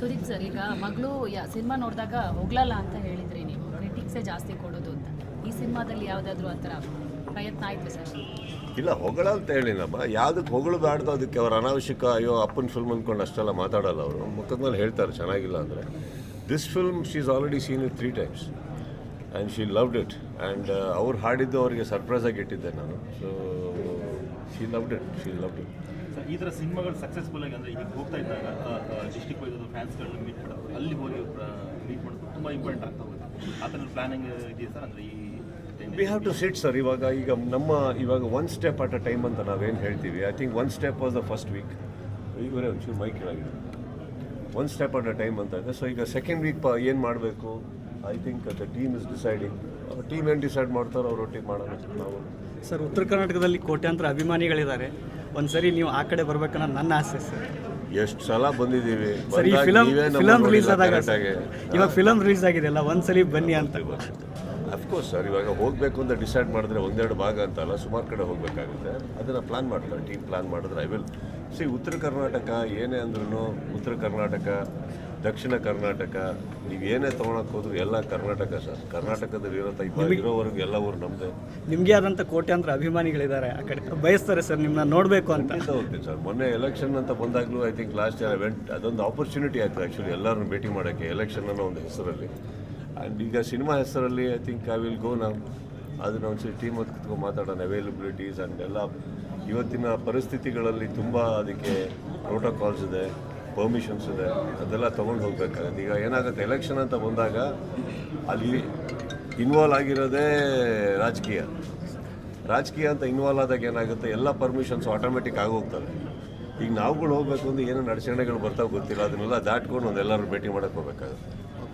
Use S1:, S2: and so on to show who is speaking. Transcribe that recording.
S1: Sudeep sir, ಈಗ ಮಗಳು cinema ನೋಡಿದಾಗ ಹೋಗ್ಲಲ್ಲ ಅಂತ ಹೇಳಿದ್ರಿ ನೀವು. ಕ್ರಿಟಿಕ್ಸೇ ಜಾಸ್ತಿ ಕೊಡೋದು ಅಂತ. ಈ ಸಿನಿಮಾದಲ್ಲಿ ಯಾವುದಾದ್ರೂ ಆ ಥರ ಪ್ರಯತ್ನ ಆಯ್ತು ಸರ್?
S2: ಇಲ್ಲ ಹೊಗಳ ಅಂತ ಹೇಳಿಲ್ಲಮ್ಮ ಯಾವುದಕ್ಕೆ ಬೇಡ್ದು ಅದಕ್ಕೆ ಅವ್ರ ಅನಾವಶ್ಯಕ, ಅಯ್ಯೋ, ಅಪ್ಪನ ಫಿಲ್ಮ್ ಅಂದ್ಕೊಂಡು ಅಷ್ಟೆಲ್ಲ ಮಾತಾಡಲ್ಲ ಅವರು. ಮುಖದ ಮೇಲೆ ಹೇಳ್ತಾರೆ, ಚೆನ್ನಾಗಿಲ್ಲ ಅಂದರೆ. This film she is already seen it three times and she loved it and ಅವ್ರು ಹಾಡಿದ್ದು ಅವರಿಗೆ ಸರ್ಪ್ರೈಸಾಗಿ ಇಟ್ಟಿದ್ದೆ ನಾನು. So she loved it she loved it
S3: ಈ ಥರ ಸಿನಿಮಾಗಳು ಸಕ್ಸಸ್ಫುಲ್ ಆಗಿ ಅಂದರೆ ಈಗ ಹೋಗ್ತಾ ಇದ್ದಾಗ ಡಿಸ್ಟಿಕ್ ವೈಸ್ ಫ್ಯಾನ್ಸ್ಗಳನ್ನ ಮೀಟ್ ಮಾಡೋದು ಅಲ್ಲಿ ಹೋಗಿ ಮೀಟ್ ಮಾಡೋದು ತುಂಬ ಇಂಪಾರ್ಟೆಂಟ್ ಆಗ್ತಾ ಹೋಗುತ್ತೆ. ಆ ಥರ ಪ್ಲಾನಿಂಗ್ ಇದೆಯಾ ಸರ್ ಅಂದರೆ ಈ
S2: we have to sit sir ಇವಾಗ ಈಗ ನಮ್ಮ ಇವಾಗ one step at a time ಅಂತ ನಾವೇನು ಹೇಳ್ತೀವಿ. I think one step was the first week ಇವರೇ ಒಂಚೂರು ಮೈ ಕೆಳಗಿದೆ one step at a time ಅಂತ ಇದೆ. ಸೊ ಈಗ ಸೆಕೆಂಡ್ ವೀಕ್ ಪ ಏನು ಮಾಡಬೇಕು? I think the team is deciding team ಏನು ಡಿಸೈಡ್ ಮಾಡ್ತಾರೋ ಅವ್ರ ಒಟ್ಟಿಗೆ ಮಾಡೋಣ ನಾವು.
S4: ಸರ್ ಉತ್ತರ ಕರ್ನಾಟಕದಲ್ಲಿ ಕೋಟ್ಯಾಂತರ ಅಭಿಮಾನಿಗಳಿದ್ದಾರೆ. ಒಂದ್ಸರಿ ನೀವು ಆ ಕಡೆ ಬರ್ಬೇಕನ್ನೋ ನನ್ನ ಆಸೆ ಸರ್.
S2: ಎಷ್ಟು ಸಲ ಬಂದಿದ್ದೀವಿ.
S4: ಸರ್ ಈ ಫಿಲಮ್ ಫಿಲಮ್ ರಿಲೀಸ್ ಆದಾಗ. ಇವಾಗ ಫಿಲಮ್ ರಿಲೀಸ್ ಆಗಿದೆಯಲ್ಲ ಒಂದ್ಸಲಿ ಬನ್ನಿ ಅಂತ.
S2: ಅಫ್ಕೋರ್ಸ್ ಸರ್ ಇವಾಗ ಹೋಗಬೇಕು ಅಂತ ಡಿಸೈಡ್ ಮಾಡಿದ್ರೆ ಒಂದೆರಡು ಭಾಗ ಅಂತ ಅಲ್ಲ ಸುಮಾರು ಕಡೆ ಹೋಗಬೇಕಾಗುತ್ತೆ. ಅದನ್ನು ಪ್ಲಾನ್ ಮಾಡ್ತಾರೆ ಟೀಮ್ ಪ್ಲಾನ್ ಮಾಡಿದ್ರೆ I will see Uttara Karnataka ಏನೇ ಅಂದ್ರೂ ಉತ್ತರ ಕರ್ನಾಟಕ ದಕ್ಷಿಣ ಕರ್ನಾಟಕ ನೀವು ಏನೇ ತೊಗೊಳಕ್ಕೆ ಹೋದ್ರು ಎಲ್ಲ ಕರ್ನಾಟಕ ಸರ್. ಕರ್ನಾಟಕದಲ್ಲಿ ಇರೋ ಇರೋವರೆಗೂ ಎಲ್ಲ ಊರು ನಮ್ಮದೇ
S4: ನಿಮಗೆ ಆದಂಥ ಕೋಟ್ಯಾಂತರ ಅಭಿಮಾನಿಗಳಿದ್ದಾರೆ ಆ ಕಡೆ ಬಯಸ್ತಾರೆ ಸರ್ ನಿಮ್ಮನ್ನ ನೋಡಬೇಕು ಅಂತ.
S2: ಹೋಗ್ತೀನಿ ಸರ್. ಮೊನ್ನೆ ಎಲೆಕ್ಷನ್ ಅಂತ ಬಂದಾಗಲೂ I think last year event ಅದೊಂದು ಆಪರ್ಚುನಿಟಿ ಆಯಿತು ಆ್ಯಕ್ಚುಲಿ ಎಲ್ಲರನ್ನು ಭೇಟಿ ಮಾಡೋಕ್ಕೆ ಎಲೆಕ್ಷನ್ ಅನ್ನೋ ಒಂದು ಹೆಸರಲ್ಲಿ. ಆ್ಯಂಡ್ ಈಗ ಸಿನಿಮಾ ಹೆಸರಲ್ಲಿ I think I will go ನಾವು ಅದನ್ನ ಒಂದ್ಸರಿ ಟೀಮ್ ಹೊತ್ತು ಕುತ್ಕೊಂಡು ಮಾತಾಡೋಣ. ಅವೈಲಬಿಲಿಟೀಸ್ ಆ್ಯಂಡ್ ಎಲ್ಲ. ಇವತ್ತಿನ ಪರಿಸ್ಥಿತಿಗಳಲ್ಲಿ ತುಂಬ ಅದಕ್ಕೆ ಪ್ರೋಟೋಕಾಲ್ಸ್ ಇದೆ. ಪರ್ಮಿಷನ್ಸ್ ಇದೆ. ಅದೆಲ್ಲ ತೊಗೊಂಡು ಹೋಗ್ಬೇಕಾಗುತ್ತೆ. ಈಗ ಏನಾಗುತ್ತೆ ಎಲೆಕ್ಷನ್ ಅಂತ ಬಂದಾಗ ಅಲ್ಲಿ ಇನ್ವಾಲ್ವ್ ಆಗಿರೋದೇ ರಾಜಕೀಯ. ರಾಜಕೀಯ ಅಂತ ಇನ್ವಾಲ್ವ್ ಆದಾಗ ಏನಾಗುತ್ತೆ, ಎಲ್ಲ ಪರ್ಮಿಷನ್ಸ್ ಆಟೋಮೆಟಿಕ್ ಆಗೋಗ್ತವೆ ಈಗ ನಾವುಗಳು ಹೋಗಬೇಕು ಅಂದ್ರೆ ಏನೇನು ಅಡಚಣೆಗಳು ಬರ್ತಾವೆ ಗೊತ್ತಿಲ್ಲ. ಅದನ್ನೆಲ್ಲ ದಾಟ್ಕೊಂಡು ಒಂದೆಲ್ಲರೂ ಭೇಟಿ ಮಾಡಕ್ಕೆ ಹೋಗ್ಬೇಕಾಗುತ್ತೆ.